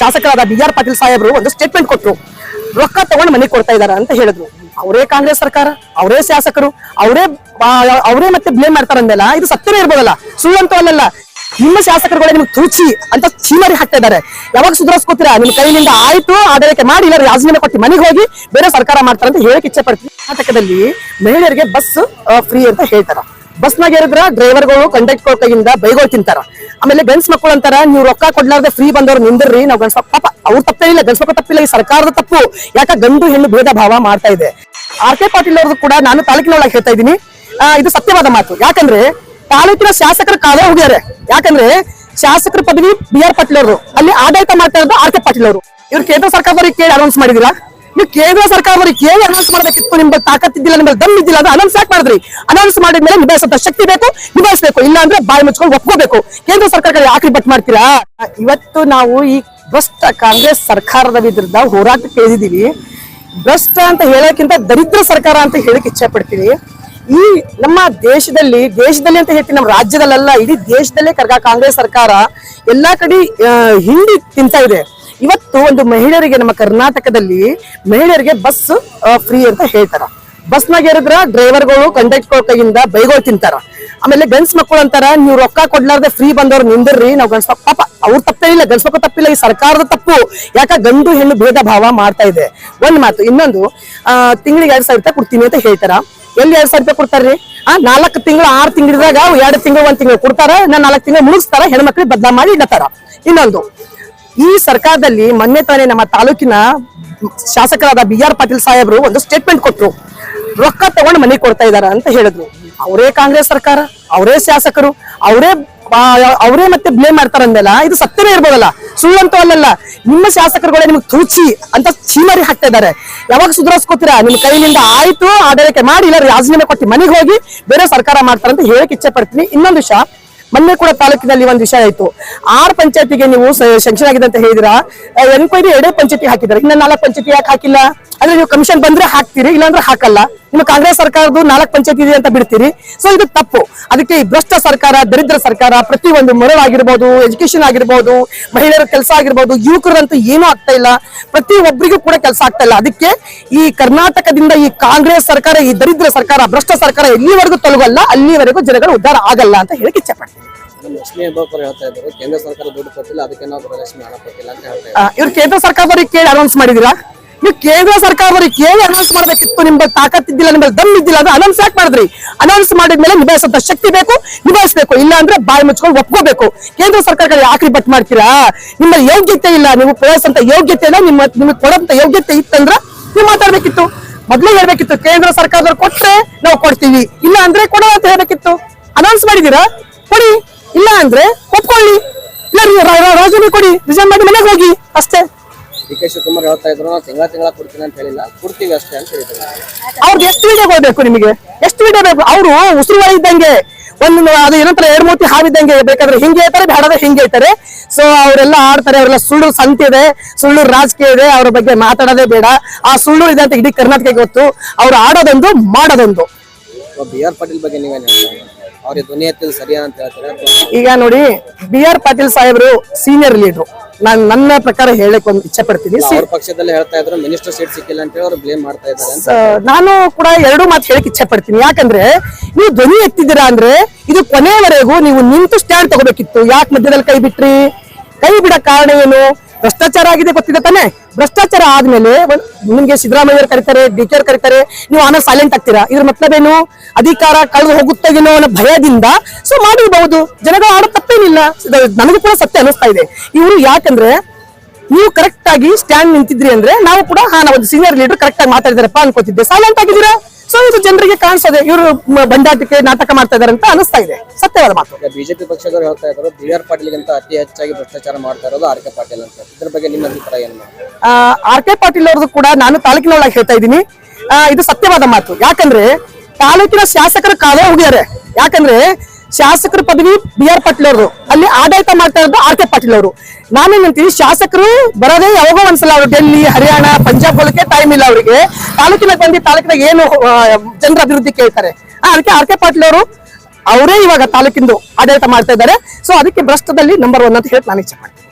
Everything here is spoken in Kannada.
ಶಾಸಕರಾದ ಬಿ ಆರ್ ಪಾಟೀಲ್ ಸಾಹೇಬರು ಒಂದು ಸ್ಟೇಟ್ಮೆಂಟ್ ಕೊಟ್ಟರು ರೊಕ್ಕ ತಗೊಂಡು ಮನೆ ಕೊಡ್ತಾ ಇದಾರ ಅಂತ ಹೇಳಿದ್ರು. ಅವರೇ ಕಾಂಗ್ರೆಸ್ ಸರ್ಕಾರ, ಅವರೇ ಶಾಸಕರು, ಅವರೇ ಅವರೇ ಮತ್ತೆ ಬ್ಲೇಮ್ ಮಾಡ್ತಾರ ಅಂದೆಲ್ಲ ಇದು ಸತ್ಯವೇ ಇರ್ಬೋದಲ್ಲ, ಸುಳ್ಳಂತ ಅಲ್ಲಲ್ಲ. ನಿಮ್ಮ ಶಾಸಕರುಗಳೇ ನಿಮ್ಗೆ ತೂಚಿ ಅಂತ ಚೀಮಾರಿ ಹಾಕ್ತಾ ಇದ್ದಾರೆ ಯಾವಾಗ ಸುಧಾರಿಸ್ಕೋತೀರಾ? ನಿಮ್ಮ ಕೈಯಿಂದ ಆಯ್ತು, ಆಡಳಿತ ಮಾಡಿ, ಇಲ್ಲ ರಾಜೀನಾಮೆ ಕೊಟ್ಟು ಮನೆಗೆ ಹೋಗಿ ಬೇರೆ ಸರ್ಕಾರ ಮಾಡ್ತಾರೆ ಅಂತ ಹೇಳಕ್ ಇಚ್ಛೆ ಪಡ್ತೀನಿ. ಕರ್ನಾಟಕದಲ್ಲಿ ಮಹಿಳೆಯರಿಗೆ ಬಸ್ ಫ್ರೀ ಅಂತ ಹೇಳ್ತಾರ. ಬಸ್ನಾಗ ಏರಿದ್ರ ಡ್ರೈವರ್ಗಳು ಕಂಡಕ್ಟರ್ ಕೈಯಿಂದ ಬೈಗಳು ತಿಂತಾರ. ಆಮೇಲೆ ಗಂಡ್ಸ್ ಮಕ್ಕಳು ಅಂತಾರ, ನೀವು ರೊಕ್ಕ ಕೊಡ್ಲಾರ್ದೆ ಫ್ರೀ ಬಂದವ್ರು ನಿಂದ್ರಿ. ನಾವು ಗಂಡ್ಸ್ ಪಾಪ ಅವ್ರ ತಪ್ಪೇ ಇಲ್ಲ, ಗಂಡ್ಸ್ ಮಕ್ಕಳು ತಪ್ಪಿಲ್ಲ, ಈ ಸರ್ಕಾರದ ತಪ್ಪು. ಯಾಕ ಗಂಡು ಹೆಣ್ಣು ಭೇದ ಭಾವ ಮಾಡ್ತಾ ಇದೆ. ಆರ್ ಕೆ ಪಾಟೀಲ್ ಅವ್ರದ್ದು ಕೂಡ ನಾನು ತಾಲೂಕಿನೊಳಗೆ ಹೇಳ್ತಾ ಇದ್ದೀನಿ. ಇದು ಸತ್ಯವಾದ ಮಾತು. ಯಾಕಂದ್ರೆ ತಾಲೂಕಿನ ಶಾಸಕರ ಕಾಲ ಹೋಗ್ಯಾರ. ಯಾಕಂದ್ರೆ ಶಾಸಕರ ಪದವಿ ಬಿ ಆರ್ ಪಾಟೀಲ್ ಅವರು ಅಲ್ಲಿ ಆಡಳಿತ ಮಾಡ್ತಾ ಇರೋದು ಆರ್ ಕೆ ಪಾಟೀಲ್ ಅವರು. ಇವ್ರು ಕೇಂದ್ರ ಸರ್ಕಾರದವ್ರಿಗೆ ಕೇಳಿ ಅನೌನ್ಸ್ ಮಾಡಿದಿರಾ? ನೀವು ಕೇಂದ್ರ ಸರ್ಕಾರದವ್ರಿಗೆ ಕೇಳಿ ಅನೌನ್ಸ್ ಮಾಡಬೇಕಿತ್ತು? ನಿಮ್ಗೆ ತಾಕತ್ತಿದ್ದಿಲ್ಲ ನಿಮ್ಗೆ ದಮ್ ಇದ್ದಿಲ್ಲ, ಅದು ಅನೌನ್ಸ್ ಯಾಕೆ ಮಾಡಿದ್ರಿ? ಅನೌನ್ಸ್ ಮಾಡಿದ್ಮೇಲೆ ನಿಭಾಯಿಸೋ ಶಕ್ತಿ ಬೇಕು, ನಿಭಾಯಿಸಬೇಕು. ಇಲ್ಲ ಅಂದ್ರೆ ಬಾಯಿ ಮುಚ್ಕೊಂಡು ಒಪ್ಕೋಬೇಕು. ಕೇಂದ್ರ ಸರ್ಕಾರ ಯಾಕೆ ಬಟ್ ಮಾಡ್ತೀರಾ? ಇವತ್ತು ನಾವು ಈ ಭ್ರಷ್ಟ ಕಾಂಗ್ರೆಸ್ ಸರ್ಕಾರದ ವಿರುದ್ಧ ಹೋರಾಟಕ್ಕೆ ಕೇಳಿದೀವಿ ಭ್ರಷ್ಟ ಅಂತ ಹೇಳೋಕ್ಕಿಂತ ದರಿದ್ರ ಸರ್ಕಾರ ಅಂತ ಹೇಳಕ್ ಇಚ್ಛೆ ಪಡ್ತೀವಿ. ಈ ನಮ್ಮ ದೇಶದಲ್ಲಿ ದೇಶದಲ್ಲಿ ಅಂತ ಹೇಳ್ತೀನಿ, ನಮ್ಮ ರಾಜ್ಯದಲ್ಲೆಲ್ಲ, ಇಡೀ ದೇಶದಲ್ಲೇ ಕರ್ಗ ಕಾಂಗ್ರೆಸ್ ಸರ್ಕಾರ ಎಲ್ಲಾ ಕಡೆ ಹಿಂಡಿ ತಿಂತ ಇದೆ. ಇವತ್ತು ಒಂದು ಮಹಿಳೆಯರಿಗೆ ನಮ್ಮ ಕರ್ನಾಟಕದಲ್ಲಿ ಮಹಿಳೆಯರಿಗೆ ಬಸ್ ಫ್ರೀ ಅಂತ ಹೇಳ್ತಾರ. ಬಸ್ನಾಗ ಡ್ರೈವರ್ ಡ್ರೈವರ್ಗಳು ಕಂಡಕ್ಟರ್ ಕೈಯಿಂದ ಬೈಗಳು ತಿಂತಾರ. ಆಮೇಲೆ ಗಂಡ್ಸ್ ಮಕ್ಕಳು ಅಂತಾರ, ನೀವು ರೊಕ್ಕ ಕೊಡ್ಲಾರ್ದೆ ಫ್ರೀ ಬಂದವ್ರು ನಿಂದಿರ್ರಿ, ನಾವು ಗಂಡ್ಸ್ ಪಾಪ, ಅವ್ರ ತಪ್ಪೇ ಇಲ್ಲ, ಗಂಡ್ಸ್ ಮಕ್ಕಳು ತಪ್ಪಿಲ್ಲ, ಈ ಸರ್ಕಾರದ ತಪ್ಪು. ಯಾಕ ಗಂಡು ಹೆಣ್ಣು ಭೇದ ಭಾವ ಮಾಡ್ತಾ ಇದೆ. ಒಂದ್ ಮಾತು, ಇನ್ನೊಂದು ತಿಂಗಳಿಗೆ ಎರಡ್ ಸಾವಿರ ರೂಪಾಯಿ ಕೊಡ್ತೀನಿ ಅಂತ ಹೇಳ್ತಾರ. ಎಲ್ಲಿ ಎರಡ್ ಸಾವಿರ ರೂಪಾಯಿ ಕೊಡ್ತಾರ್ರಿ? ಆ, ನಾಲ್ಕು ತಿಂಗಳು, ಆರು ತಿಂಗಳಿದಾಗ ಎರಡು ತಿಂಗಳು, ಒಂದ್ ತಿಂಗಳು ಕೊಡ್ತಾರ ನಾಲ್ಕು ತಿಂಗಳು ಮುಗಿಸ್ತಾರ ಹೆಣ್ಮಕ್ಳಿಗೆ ಬದಲಾ ಮಾಡಿ ಇಡತಾರ ಇನ್ನೊಂದು ಈ ಸರ್ಕಾರದಲ್ಲಿ ಮೊನ್ನೆ ತಾನೇ ನಮ್ಮ ತಾಲೂಕಿನ ಶಾಸಕರಾದ ಬಿ ಆರ್ ಪಾಟೀಲ್ ಸಾಹೇಬರು ಒಂದು ಸ್ಟೇಟ್ಮೆಂಟ್ ಕೊಟ್ಟರು ರೊಕ್ಕ ತಗೊಂಡು ಮನೆ ಕೊಡ್ತಾ ಇದಾರ ಅಂತ ಹೇಳಿದ್ರು. ಅವರೇ ಕಾಂಗ್ರೆಸ್ ಸರ್ಕಾರ, ಅವರೇ ಶಾಸಕರು, ಅವರೇ ಅವರೇ ಮತ್ತೆ ಬ್ಲೇಮ್ ಮಾಡ್ತಾರೆ ಅಂದೆಲ್ಲ. ಇದು ಸತ್ಯವೇ ಇರ್ಬೋದಲ್ಲ. ಸುಳ್ಳಂತೂ ಅಲ್ಲಲ್ಲ. ನಿಮ್ಮ ಶಾಸಕರುಗಳೇ ನಿಮ್ಗೆ ತೂಚಿ ಅಂತ ಚೀಮಾರಿ ಹಾಕ್ತಾ ಇದ್ದಾರೆ ಯಾವಾಗ ಸುಧಾರಿಸ್ಕೋತೀರಾ? ನಿಮ್ಮ ಕೈಯಿಂದ ಆಯ್ತು, ಆಡಳಿತ ಮಾಡಿ, ಇಲ್ಲ ರಾಜೀನಾಮೆ ಕೊಟ್ಟು ಮನೆಗೆ ಹೋಗಿ ಬೇರೆ ಸರ್ಕಾರ ಮಾಡ್ತಾರೆ ಅಂತ ಹೇಳಕ್ ಇಚ್ಛೆ ಪಡ್ತೀನಿ. ಇನ್ನೊಂದು ವಿಷಯ ಮೊನ್ನೆ ಕೂಡ ತಾಲೂಕಿನಲ್ಲಿ ಒಂದು ವಿಷಯ ಆಯ್ತು. ಆರ್ ಪಂಚಾಯತಿಗೆ ನೀವು ಸೆಂಕ್ಷನ್ ಆಗಿದೆ ಅಂತ ಹೇಳಿದಿರಾ? ಎನ್ಕ್ವೈರಿ ಎರಡೇ ಪಂಚಾಯತಿ ಹಾಕಿದ್ದಾರೆ. ಇನ್ನ ನಾಲ್ಕು ಪಂಚಾಯತಿ ಯಾಕೆ ಹಾಕಿಲ್ಲ? ಅಂದ್ರೆ ನೀವು ಕಮಿಷನ್ ಬಂದ್ರೆ ಹಾಕ್ತೀರಿ, ಇಲ್ಲಾಂದ್ರೆ ಹಾಕಲ್ಲ. ನಿಮ್ಮ ಕಾಂಗ್ರೆಸ್ ಸರ್ಕಾರದ್ದು ನಾಲ್ಕು ಪಂಚಾಯತಿ ಇದೆ ಅಂತ ಬಿಡ್ತೀರಿ. ಸೊ ಇದು ತಪ್ಪು. ಅದಕ್ಕೆ ಈ ಭ್ರಷ್ಟ ಸರ್ಕಾರ, ದರಿದ್ರ ಸರ್ಕಾರ ಪ್ರತಿ ಪ್ರತಿಯೊಂದು ಮರಳಾಗಿರ್ಬೋದು ಎಜುಕೇಶನ್ ಆಗಿರ್ಬೋದು, ಮಹಿಳೆಯರ ಕೆಲಸ ಆಗಿರ್ಬೋದು, ಯುವಕರಂತೂ ಏನೂ ಆಗ್ತಾ ಇಲ್ಲ. ಪ್ರತಿ ಒಬ್ಬರಿಗೂ ಕೂಡ ಕೆಲಸ ಆಗ್ತಾ ಇಲ್ಲ. ಅದಕ್ಕೆ ಈ ಕರ್ನಾಟಕದಿಂದ ಈ ಕಾಂಗ್ರೆಸ್ ಸರ್ಕಾರ, ಈ ದರಿದ್ರ ಸರ್ಕಾರ, ಭ್ರಷ್ಟ ಸರ್ಕಾರ ಎಲ್ಲಿವರೆಗೂ ತೊಲಗಲ್ಲ, ಅಲ್ಲಿವರೆಗೂ ಜನಗಳು ಉದ್ಧಾರ ಆಗಲ್ಲ ಅಂತ ಹೇಳಕ್ಕೆ ಇಚ್ಛೆ ಕೇಂದ್ರ ಸರ್ಕಾರ ಇವ್ರು ಕೇಂದ್ರ ಕೇಳಿ ಅನೌನ್ಸ್ ಮಾಡಿದಿರಾ? ನೀವು ಕೇಂದ್ರ ಸರ್ಕಾರದವ್ರಿಗೆ ಕೇಳಿ ಅನೌನ್ಸ್ ಮಾಡಬೇಕಿತ್ತು, ನಿಮ್ಗೆ ತಾಕತ್ತಿದ್ದಿಲ್ಲ ನಿಮ್ಮಲ್ಲಿ ದಮ್ ಇದ್ದಿಲ್ಲ ಅದು ಅನೌನ್ಸ್ ಯಾಕೆ ಮಾಡಿದ್ರಿ? ಅನೌನ್ಸ್ ಮಾಡಿದ್ಮೇಲೆ ನಿಭಾಯಿಸೋ ಶಕ್ತಿ ಬೇಕು, ನಿಭಾಯಿಸಬೇಕು. ಇಲ್ಲ ಅಂದ್ರೆ ಬಾಯಿ ಮುಚ್ಕೊಂಡು ಒಪ್ಕೋಬೇಕು. ಕೇಂದ್ರ ಸರ್ಕಾರ ಯಾಕ್ರಿ ಬಟ್ ಮಾಡ್ತೀರಾ? ನಿಮ್ಮ ಯೋಗ್ಯತೆ ಇಲ್ಲ, ನೀವು ಅಂತ ಯೋಗ್ಯತೆ ಇಲ್ಲ, ನಿಮ್ಮ ನಿಮಗೆ ಕೊಡಂತ ಯೋಗ್ಯತೆ ಇತ್ತಂದ್ರ ನೀವು ಮಾತಾಡ್ಬೇಕಿತ್ತು. ಮೊದ್ಲೇ ಹೇಳ್ಬೇಕಿತ್ತು, ಕೇಂದ್ರ ಸರ್ಕಾರದವ್ರು ಕೊಟ್ರೆ ನಾವು ಕೊಡ್ತೀವಿ. ಇಲ್ಲ ಅಂದ್ರೆ ಕೊಡೋ ಅಂತ ಹೇಳ್ಬೇಕಿತ್ತು. ಅನೌನ್ಸ್ ಮಾಡಿದೀರಾ? ಕೊಡಿ. ಇಲ್ಲ ಅಂದ್ರೆ ಒಪ್ಕೊಳ್ಳಿ. ಇಲ್ಲ ರಾಜೀನಾಮೆ ಕೊಡಿ. ರಿಸೈನ್ ಮಾಡಿ ಮನೆಗೆ ಹೋಗಿ. ಅಷ್ಟೇ. ಡಿ ಕೆ ಶಿವಕುಮಾರ್ ಹೇಳ್ತಾ ಇದ್ರು ನಾವು ತಿಂಗಳ ತಿಂಗಳ ಕೊಡ್ತೀನಿ ಅಂತ ಹೇಳಿಲ್ಲ. ಕೊಡ್ತೀವಿ ಅಷ್ಟೇ ಅಂತ ಹೇಳಿದ್ರು. ಅವ್ರಿಗೆ ಎಷ್ಟು ವೀಡಿಯೋ ಬೇಕು ನಿಮಗೆ? ಎಷ್ಟು ವಿಡಿಯೋ ಬೇಕು? ಅವರು ಉಸಿರುವಾಳ ಇದ್ದಂಗೆ ಒಂದು ಅದು ಏನಂತಾರೆ ಎರಡು ಮೂರ್ತಿ ಹಾವಿದ್ದಂಗೆ ಬೇಕಾದ್ರೆ ಹಿಂಗೆ ಹೇಳ್ತಾರೆ ಬೇಡಾದ್ರೆ ಹಿಂಗೆ ಹೇಳ್ತಾರೆ ಸೊ ಅವರೆಲ್ಲ ಆಡ್ತಾರೆ ಅವರೆಲ್ಲ ಸುಳ್ಳು ಸಂತೆ ಇದೆ ಸುಳ್ಳು ರಾಜಕೀಯ ಇದೆ ಅವ್ರ ಬಗ್ಗೆ ಮಾತಾಡೋದೇ ಬೇಡ. ಆ ಸುಳ್ಳು ಇದೆ ಅಂತ ಇಡೀ ಕರ್ನಾಟಕ ಗೊತ್ತು. ಅವ್ರು ಆಡೋದೊಂದು ಮಾಡೋದೊಂದು. ಬಿ ಆರ್ ಪಾಟೀಲ್ ಬಗ್ಗೆ ನೀವೇನು ಹೇಳ್ತೀರಾ? ಅವ್ರಿಗೆ ಧ್ವನಿ ಎತ್ತಿದ್ದು ಸರಿಯಾ ಅಂತ ಹೇಳ್ತಾರೆ. ಈಗ ನೋಡಿ ಬಿ ಆರ್ ಪಾಟೀಲ್ ಸಾಹೇಬರು ಸೀನಿಯರ್ ಲೀಡರ್ ನಾನು ನನ್ನ ಪ್ರಕಾರ ಹೇಳಕ್ ಒಂದು ಇಚ್ಛೆ ಪಡ್ತೀನಿ. ಅವ್ರ ಪಕ್ಷದಲ್ಲಿ ಹೇಳ್ತಾ ಇದ್ರು ಮಿನಿಸ್ಟರ್ ಸೀಟ್ ಸಿಕ್ಕಿಲ್ಲ ಅಂತ ಹೇಳಿ ಅವ್ರು ಬ್ಲೇಮ್ ಮಾಡ್ತಾ ಇದ್ದಾರೆ ಅಂತ. ಸ- ನಾನು ಕೂಡ ಎರಡು ಮಾತು ಹೇಳಕ್ ಇಚ್ಛೆ ಪಡ್ತೀನಿ. ಯಾಕಂದ್ರೆ ನೀವು ಧ್ವನಿ ಎತ್ತಿದ್ದೀರಾ ಅಂದ್ರೆ ಇದು ಕೊನೆಯವರೆಗೂ ನೀವು ನಿಂತು ಸ್ಟ್ಯಾಂಡ್ ತಗೋಬೇಕಿತ್ತು. ಯಾಕೆ ಮಧ್ಯದಲ್ಲಿ ಕೈ ಬಿಟ್ರಿ? ಕೈ ಬಿಡ ಕಾರಣ ಏನು? ಭ್ರಷ್ಟಾಚಾರ ಆಗಿದೆ ಗೊತ್ತಿದೆ ತಾನೆ? ಭ್ರಷ್ಟಾಚಾರ ಆದ್ಮೇಲೆ ನಿಮ್ಗೆ ಸಿದ್ದರಾಮಯ್ಯ ಕರೀತಾರೆ, ಡಿ ಕೆ ಕರೀತಾರೆ, ನೀವು ಆಮೇಲೆ ಸೈಲೆಂಟ್ ಆಗ್ತೀರಾ? ಇದ್ರ ಮತ್ತಲೇನು ಅಧಿಕಾರ ಕಳೆದು ಹೋಗುತ್ತೇನೋ ಅನ್ನೋ ಭಯದಿಂದ ಸೊ ಮಾಡಿರಬಹುದು ಜನಗಳು ಆಡೋ ತಪ್ಪೇನಿಲ್ಲ. ನನಗೂ ಕೂಡ ಸತ್ಯ ಅನಿಸ್ತಾ ಇದೆ. ಇವರು ಯಾಕಂದ್ರೆ ನೀವು ಕರೆಕ್ಟ್ ಆಗಿ ಸ್ಟ್ಯಾಂಡ್ ನಿಂತಿದ್ರಿ ಅಂದ್ರೆ ನಾವು ಕೂಡ, ಹಾ ನಾವು ಸೀನಿಯರ್ ಲೀಡರ್ ಕರೆಕ್ಟ್ ಆಗಿ ಮಾತಾಡಿದಾರಪ್ಪ ಅನ್ಕೋತಿದ್ದೆ. ಸೈಲೆಂಟ್ ಆಗಿದ್ದೀರಾ? ಸೊ ಇದು ಜನರಿಗೆ ಕಾಣಿಸ್ತದೆ ಇವರು ಬಂಡಾಟಕ್ಕೆ ನಾಟಕ ಮಾಡ್ತಾ ಇದಾರೆ ಅಂತ ಅನಿಸ್ತಾ ಇದೆ. ಸತ್ಯವಾದ ಮಾತು. ಬಿಜೆಪಿ ಪಕ್ಷದವರು ಹೇಳ್ತಾ ಇದ್ರು ಬಿ ಆರ್ ಪಾಟೀಲ್ಗಿಂತ ಅತಿ ಹೆಚ್ಚಾಗಿ ಭ್ರಷ್ಟಾಚಾರ ಮಾಡ್ತಾ ಇರೋದು ಆರ್ ಕೆ ಪಾಟೀಲ್ ಅಂತ. ಇದ್ರ ಬಗ್ಗೆ ನಿಮ್ಮ ಅಭಿಪ್ರಾಯ ಏನು ಆರ್ ಕೆ ಪಾಟೀಲ್ ಅವ್ರದ್ದು ಕೂಡ ನಾನು ತಾಲೂಕಿನೊಳಗೆ ಹೇಳ್ತಾ ಇದ್ದೀನಿ. ಇದು ಸತ್ಯವಾದ ಮಾತು. ಯಾಕಂದ್ರೆ ತಾಲೂಕಿನ ಶಾಸಕರ ಕಾಲೇ ಹೋಗಿದ್ದಾರೆ ಯಾಕಂದ್ರೆ ಶಾಸಕರ ಪದವಿ ಬಿ ಆರ್ ಪಾಟೀಲ್ ಅವರು ಅಲ್ಲಿ ಆಡಳಿತ ಮಾಡ್ತಾ ಇರೋದು ಆರ್ ಕೆ ಪಾಟೀಲ್ ಅವರು. ನಾನೇನಂತೀನಿ ಶಾಸಕರು ಬರೋದೇ ಯಾವಾಗೋ ಒಂದ್ಸಲ ಅವರು, ಡೆಲ್ಲಿ, ಹರಿಯಾಣ, ಪಂಜಾಬ್ ಹೋಗಕ್ಕೆ ಟೈಮ್ ಇಲ್ಲ ಅವರಿಗೆ. ತಾಲೂಕಿನ ಬಂದು ತಾಲೂಕಿನಾಗ ಏನು ಜನರ ಅಭಿವೃದ್ಧಿ ಕೇಳ್ತಾರೆ. ಅದಕ್ಕೆ ಆರ್ ಕೆ ಪಾಟೀಲ್ ಅವರು, ಅವರೇ ಇವಾಗ ತಾಲೂಕಿಂದು ಆಡಳಿತ ಮಾಡ್ತಾ ಇದ್ದಾರೆ. ಸೊ ಅದಕ್ಕೆ ಭ್ರಷ್ಟದಲ್ಲಿ ನಂಬರ್ ಒನ್ ಅಂತ ಹೇಳಿ ನಾನು ಇಚ್ಛೆ ಮಾಡ್ತೀನಿ.